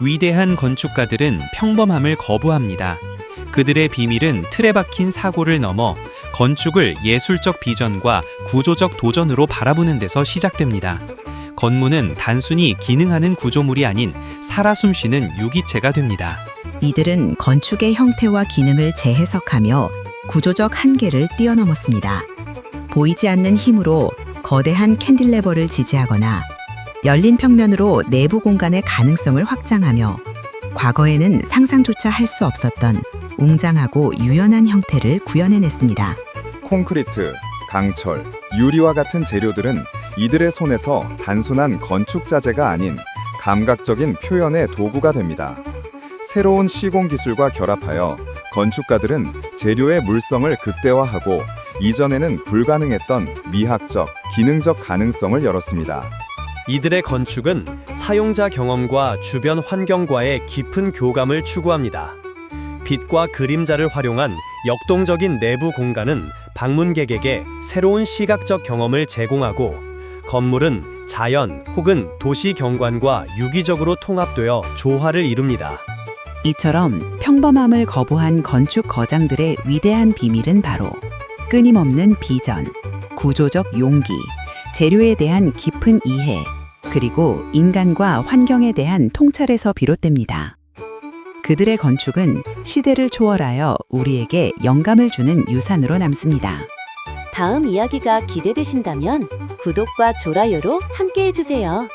위대한 건축가들은 평범함을 거부합니다. 그들의 비밀은 틀에 박힌 사고를 넘어 건축을 예술적 비전과 구조적 도전으로 바라보는 데서 시작됩니다. 건물은 단순히 기능하는 구조물이 아닌 살아 숨쉬는 유기체가 됩니다. 이들은 건축의 형태와 기능을 재해석하며 구조적 한계를 뛰어넘었습니다. 보이지 않는 힘으로 거대한 캔딜레버를 지지하거나 열린 평면으로 내부 공간의 가능성을 확장하며 과거에는 상상조차 할 수 없었던 웅장하고 유연한 형태를 구현해냈습니다. 콘크리트, 강철, 유리와 같은 재료들은 이들의 손에서 단순한 건축 자재가 아닌 감각적인 표현의 도구가 됩니다. 새로운 시공 기술과 결합하여 건축가들은 재료의 물성을 극대화하고 이전에는 불가능했던 미학적, 기능적 가능성을 열었습니다. 이들의 건축은 사용자 경험과 주변 환경과의 깊은 교감을 추구합니다. 빛과 그림자를 활용한 역동적인 내부 공간은 방문객에게 새로운 시각적 경험을 제공하고 건물은 자연 혹은 도시 경관과 유기적으로 통합되어 조화를 이룹니다. 이처럼 평범함을 거부한 건축 거장들의 위대한 비밀은 바로 끊임없는 비전, 구조적 용기, 재료에 대한 깊은 이해, 그리고 인간과 환경에 대한 통찰에서 비롯됩니다. 그들의 건축은 시대를 초월하여 우리에게 영감을 주는 유산으로 남습니다. 다음 이야기가 기대되신다면 구독과 좋아요로 함께 해주세요.